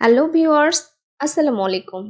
Hello viewers আসসালামু আলাইকুম।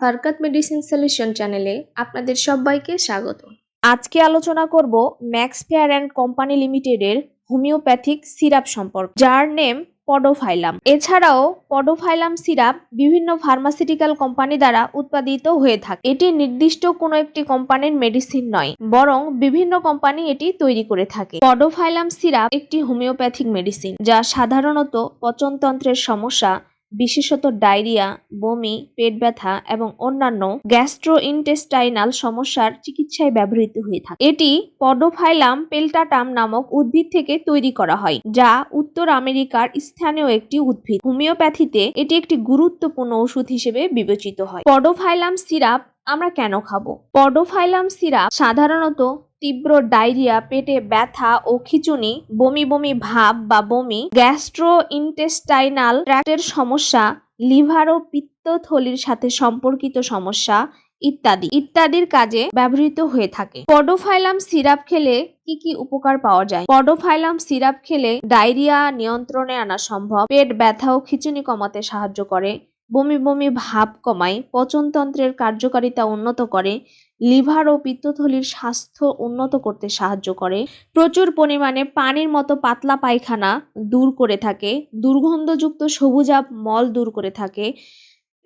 ফারকাত medicine solution চ্যানেলে আপনাদের সবাইকে স্বাগত। আজকে আলোচনা করব ম্যাক্স ফেয়ার অ্যান্ড কোম্পানি লিমিটেডের হোমিওপ্যাথিক সিরাপ সম্পর্কে, যার নেম পডোফাইলাম এছাড়াও পডোফাইলাম সিরাপ বিভিন্ন ফার্মাসিউটিক্যাল কোম্পানি দ্বারা উৎপাদিত হয়ে থাকে। এটি নির্দিষ্ট কোনো একটি কোম্পানির মেডিসিন নয়, বরং বিভিন্ন কোম্পানি এটি তৈরি করে থাকে। পডোফাইলাম সিরাপ একটি হোমিওপ্যাথিক মেডিসিন যা সাধারণত পচনতন্ত্রের সমস্যা বিশেষত ডায়রিয়া, বমি, পেট ব্যথা এবং অন্যান্য গ্যাস্ট্রোইন্টেস্টাইনাল সমস্যার চিকিৎসায় ব্যবহৃত হয়ে থাকে। এটি পডোফাইলাম পেল্টাটাম নামক উদ্ভিদ থেকে তৈরি করা হয়, যা উত্তর আমেরিকার স্থানীয় একটি উদ্ভিদ। হোমিওপ্যাথিতে এটি একটি গুরুত্বপূর্ণ ওষুধ হিসেবে বিবেচিত হয়। পডোফাইলাম সিরাপ আমরা কেন খাব? পডোফাইলাম সিরাপ সাধারণত তীব্র ডায়রিয়া, পেটে ব্যথা ও খিচুনি, বমি বমি ভাব বা বমি গ্যাস্ট্রো ইন্টেস্টাইনাল ট্র্যাক্টের সমস্যা, লিভার ও পিত্তথলির সাথে সম্পর্কিত সমস্যা ইত্যাদি। ইত্যাদির কাজে ব্যবহৃত হয়ে থাকে। পডোফাইলাম সিরাপ খেলে কি কি উপকার পাওয়া যায়? পডোফাইলাম সিরাপ খেলে ডায়রিয়া নিয়ন্ত্রণে আনা সম্ভব। পেট ব্যথা ও খিচুনি কমাতে সাহায্য করে। বমি বমি ভাব কমায়, পচনতন্ত্রের কার্যকারিতা উন্নত করে, লিভার ও পিত্তথলির স্বাস্থ্য উন্নত করতে সাহায্য করে। প্রচুর পরিমাণে পানির মতো পাতলা পায়খানা দূর করে থাকে, দুর্গন্ধযুক্ত সবুজাব মল দূর করে থাকে,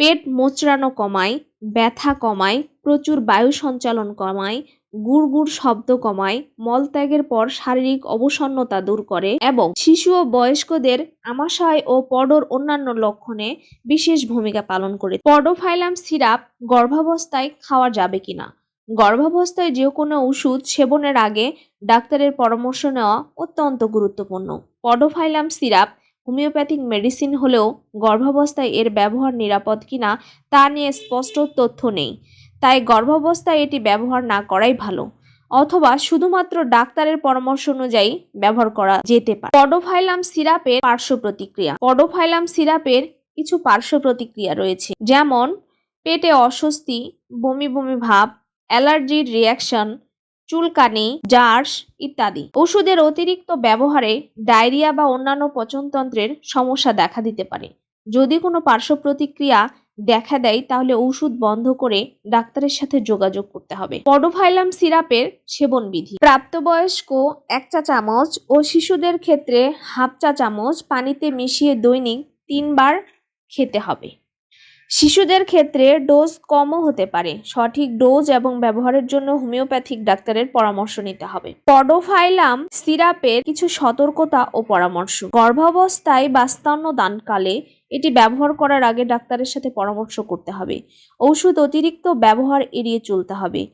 পেট মোচড়ানো কমায়, ব্যথা কমায়, প্রচুর বায়ু সঞ্চালন কমায় গুড় গুড় শব্দ কমায়, মলত্যাগের পর শারীরিক অবসন্নতা দূর করে এবং শিশু ও বয়স্কদের আমাশয় ও পডর অন্যান্য লক্ষণে বিশেষ ভূমিকা পালন করে। পডোফাইলাম সিরাপ গর্ভাবস্থায় খাওয়া যাবে কিনা? গর্ভাবস্থায় যে কোনো ওষুধ সেবনের আগে ডাক্তারের পরামর্শ নেওয়া অত্যন্ত গুরুত্বপূর্ণ। পডোফাইলাম সিরাপ হোমিওপ্যাথিক মেডিসিন হলেও গর্ভাবস্থায় এর ব্যবহার নিরাপদ কিনা তা নিয়ে স্পষ্ট তথ্য নেই। তাই গর্ভাবস্থায় এটি ব্যবহার না করাই ভালো। অথবা শুধুমাত্র ডাক্তারের পরামর্শ অনুযায়ী ব্যবহার করা যেতে পারে। পডোফাইলাম সিরাপের পার্শ্ব প্রতিক্রিয়া। পডোফাইলাম সিরাপের কিছু পার্শ্ব প্রতিক্রিয়া রয়েছে, যেমন পেটে অস্বস্তি, বমি বমি ভাব, অ্যালার্জির রিয়াকশন চুলকানি, জার্স ইত্যাদি। ওষুধের অতিরিক্ত ব্যবহারে ডায়রিয়া বা অন্যান্য পচনতন্ত্রের সমস্যা দেখা দিতে পারে। যদি কোনো পার্শ্ব প্রতিক্রিয়া দেখা দেয়, তাহলে ওষুধ বন্ধ করে ডাক্তারের সাথে যোগাযোগ করতে হবে। পডোফাইলাম সিরাপের সেবন বিধি প্রাপ্তবয়স্ক এক চা চামচ ও শিশুদের ক্ষেত্রে হাফ চা চামচ পানিতে মিশিয়ে দৈনিক তিনবার খেতে হবে। শিশুদের ক্ষেত্রে ডোজ কমও হতে পারে। সঠিক ডোজ এবং ব্যবহারের জন্য হোমিওপ্যাথিক ডাক্তারের পরামর্শ নিতে হবে। পডোফাইলাম সিরাপের কিছু সতর্কতা ও পরামর্শ। গর্ভাবস্থায় বা স্তন্যদানকালে এটি ব্যবহার করার আগে ডাক্তারের সাথে পরামর্শ করতে হবে। ওষুধ অতিরিক্ত ব্যবহার এড়িয়ে চলতে হবে।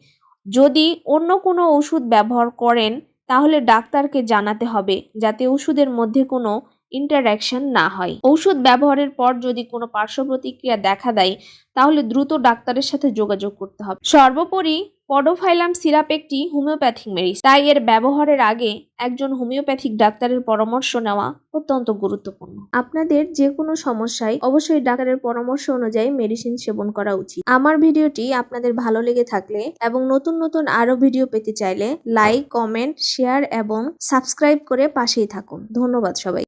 যদি অন্য কোনো ওষুধ ব্যবহার করেন, তাহলে ডাক্তারকে জানাতে হবে যাতে ওষুধের মধ্যে কোনো ইন্টারাকশন না হয়। ওষুধ ব্যবহারের পর যদি কোনো পার্শ্ব প্রতিক্রিয়া দেখা দেয়, তাহলে দ্রুত ডাক্তারের সাথে যোগাযোগ করতে হবে। সর্বোপরি পডোফাইলাম সিরাপ একটি হোমিওপ্যাথিক মেডিসিন। তাই এর ব্যবহারের আগে একজন হোমিওপ্যাথিক ডাক্তারের পরামর্শ নেওয়া অত্যন্ত গুরুত্বপূর্ণ। আপনাদের যে কোনো সমস্যায় অবশ্যই ডাক্তারের পরামর্শ অনুযায়ী মেডিসিন সেবন করা উচিত। আমার ভিডিওটি আপনাদের ভালো লেগে থাকলে এবং নতুন নতুন আরও ভিডিও পেতে চাইলে, লাইক, কমেন্ট, শেয়ার এবং সাবস্ক্রাইব করে পাশেই থাকুন। ধন্যবাদ সবাই